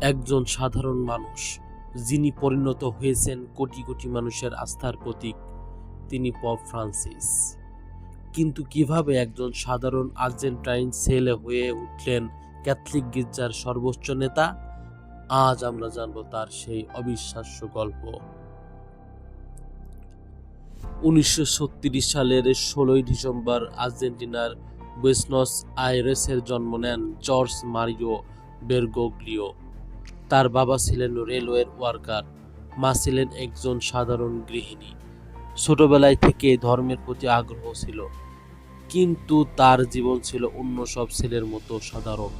একজন সাধারণ মানুষ, যিনি পরিণত হয়েছেন কোটি কোটি মানুষের আস্থার প্রতীক, তিনি পপ ফ্রান্সিস। কিন্তু কীভাবে একজন সাধারণ আর্জেন্টাইন ছেলে হয়ে উঠলেন ক্যাথলিক গির্জার সর্বোচ্চ নেতা, আজ আমরা জানব তার সেই অবিশ্বাস্য গল্প। উনিশশো সালের ষোলোই ডিসেম্বর আর্জেন্টিনার বুয়েনস আইরেসের জন্ম নেন জর্জ মারিও বেরগোগ্লিও। তার বাবা ছিলেন রেলওয়ের ওয়ার্কার, মা ছিলেন একজন সাধারণ গৃহিণী। ছোটবেলায় থেকে ধর্মের প্রতি আগ্রহ ছিল, কিন্তু তার জীবন ছিল অন্য সব ছেলের মতো সাধারণ।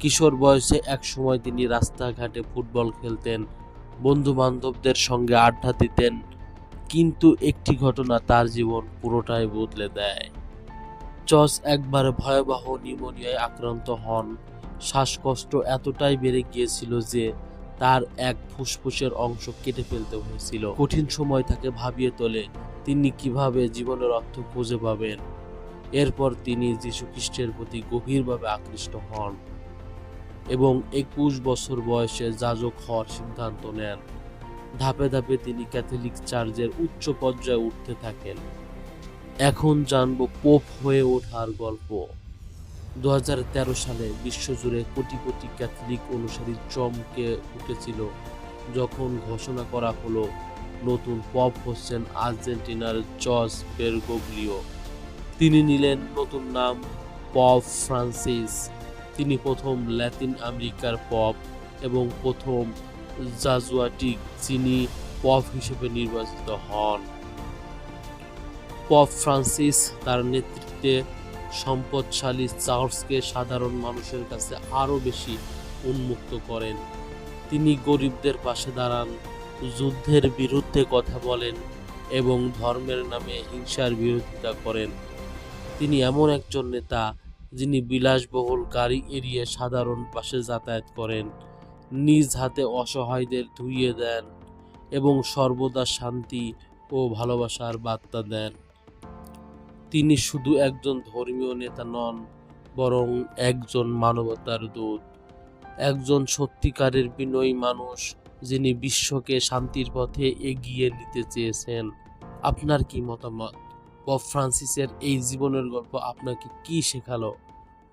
কিশোর বয়সে এক সময় তিনি রাস্তাঘাটে ফুটবল খেলতেন বন্ধু বান্ধবদের সঙ্গে আড্ডা দিতেন, কিন্তু একটি ঘটনা তার জীবন পুরোটাই বদলে দেয়। জজ একবার ভয়াবহ নিউমোনিয়ায় আক্রান্ত হন। শ্বাসকষ্ট এতটাই বেড়ে গিয়েছিল যে তার এক ফুসফুসের অংশ কেটে ফেলতে হয়েছিল। কঠিন সময় তাকে ভাবিয়ে তোলে, তিনি কীভাবে জীবনের অর্থ খুঁজে পাবেন? এরপর তিনি যীশু খ্রিস্টের প্রতি গভীরভাবে আকৃষ্ট হন এবং একুশ বছর বয়সে যাজক হওয়ার সিদ্ধান্ত নেন। ধাপে ধাপে তিনি ক্যাথলিক চার্চের উচ্চ পর্যায়ে উঠতে থাকেন। এখন জানব পোপ হয়ে ওঠার গল্প। দু হাজার তেরো সালে বিশ্বজুড়ে কোটি কোটি ক্যাথলিক অনুসারী চমকে উঠেছিল যখন ঘোষণা করা হলো নতুন পপ হচ্ছেন আর্জেন্টিনার জর্জ বেরগোগ্লিও। তিনি নিলেন নতুন নাম পপ ফ্রান্সিস। তিনি প্রথম ল্যাতিন আমেরিকার পপ এবং প্রথম জাজুয়াটিক যিনি পপ হিসেবে নির্বাচিত হন। পপ ফ্রান্সিস তার নেতৃত্বে সম্পদশালী চার্চকে সাধারণ মানুষের কাছে আরও বেশি উন্মুক্ত করেন। তিনি গরিবদের পাশে দাঁড়ান, যুদ্ধের বিরুদ্ধে কথা বলেন এবং ধর্মের নামে হিংসার বিরোধিতা করেন। তিনি এমন একজন নেতা যিনি বিলাসবহুল গাড়ি এড়িয়ে সাধারণ পাশে যাতায়াত করেন, নিজ হাতে অসহায়দের ধুইয়ে দেন এবং সর্বদা শান্তি ও ভালোবাসার বার্তা দেন। তিনি শুধু একজন ধর্মীয় নেতা নন, বরং একজন মানবতার দূত, একজন সত্যিকারের বিনয়ী মানুষ যিনি বিশ্বকে শান্তির পথে এগিয়ে নিতে চেয়েছেন। আপনার কি মতামত? পপ ফ্রান্সিসের এই জীবনের গল্প আপনাকে কি শেখালো?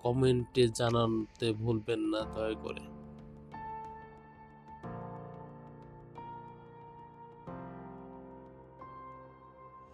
কমেন্টে জানাতে ভুলবেন না, দয়া করে।